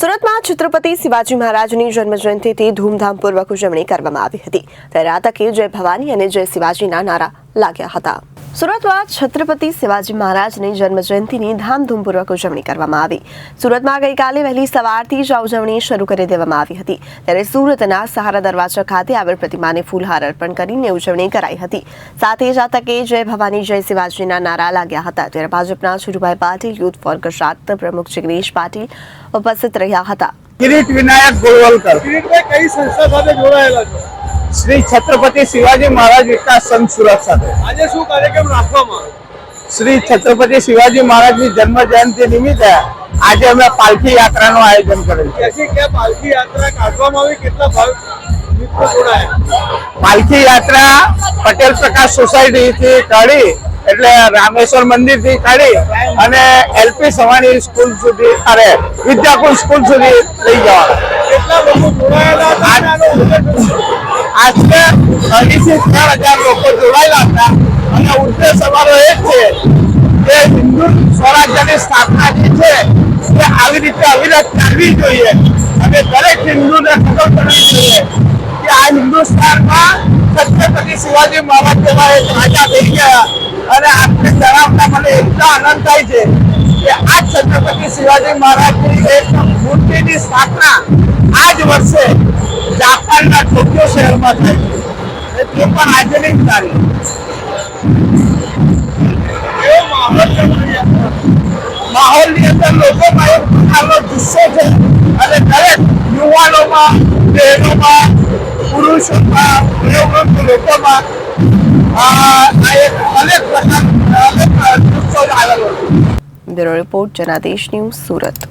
સુરતમાં છત્રપતિ શિવાજી મહારાજની જન્મજયંતિથી ધૂમધામપૂર્વક ઉજવણી કરવામાં આવી હતી. ત્યારે તકે જય ભવાની અને જય શિવાજીના નારા લાગ્યા હતા. સુરતમાં છત્રપતિ શિવાજી મહારાજની જન્મજયંતિની ધામધૂમપૂર્વક ઉજવણી કરવામાં આવી. સુરતમાં ગઈકાલે વહેલી સવારથી જ આ ઉજવણી શરૂ કરી દેવામાં આવી હતી. ત્યારે સુરતના સહારા દરવાજા ખાતે આવેલ પ્રતિમાને ફૂલહાર અર્પણ કરીને ઉજવણી કરાઈ હતી. સાથે જ આ તકે જય ભવાની જય શિવાજીના નારા લાગ્યા હતા. ત્યારે ભાજપના છુટુભાઈ પાટીલ યુથ ફોર ગુજરાત પ્રમુખ જિગ્નેશ પાટીલ ઉપસ્થિત રહ્યા હતા. કિરીટ વિનાયક ગોળવલકર કઈ સંસ્થા સાથે જોડાયેલા છો? શ્રી છત્રપતિ શિવાજી મહારાજ વિકાસ સંઘ સુરત સાથે. આજે શું કાર્યક્રમ રાખવામાં શ્રી છત્રપતિ શિવાજી મહારાજની જન્મ જયંતિ નિમિત્તે આજે અમે પાલખી યાત્રાનું આયોજન કરેલ છે. પાલખી યાત્રા કાઢવામાં આવી? કેટલા ભાવ પાલખી યાત્રા પટેલ પ્રકાશ સોસાયટી થી કાઢી એટલે રામેશ્વર મંદિરથી કાઢી અને એલપી સવાણી સ્કૂલ સુધી અરે વિદ્યાકુલ સ્કૂલ સુધી લઈ જવાના. કેટલા લોકો જોડાયેલા ત્રણ હજાર લોકો જોડાયેલા હતા. અને ઉદ્દેશ અમારો એ છે કે હિન્દુ સ્વરાજ્યની સ્થાપના જે છે તે આવી રીતે અવિરત કરવી જોઈએ. અને દરેક હિન્દુને ખબર કરવી જોઈએ કે આ હિન્દુસ્તાનમાં છત્રપતિ શિવાજી મહારાજ જેવા એક રાજા થઈ ગયા. અને આપણે જણાવતા મને એટલો આનંદ થાય છે કે આ છત્રપતિ શિવાજી મહારાજની એક મૂર્તિની સ્થાપના આ જ વર્ષે જાપાનના ટોક્યો શહેરમાં થઈ અને તે પણ આજની જ તારીખ કેવો માહોલ છે તમારી યાત્રાનો? માહોલની અંદર લોકોમાં એક પ્રકારનો જુસ્સો છે અને દરેક યુવાનોમાં બહેનોમાં પુરુષોમાં વયોવૃદ્ધ લોકોમાં આ આ એક અનેક પ્રકાર અનેક જુસ્સો આવેલો છે bureau report Janadesh news Surat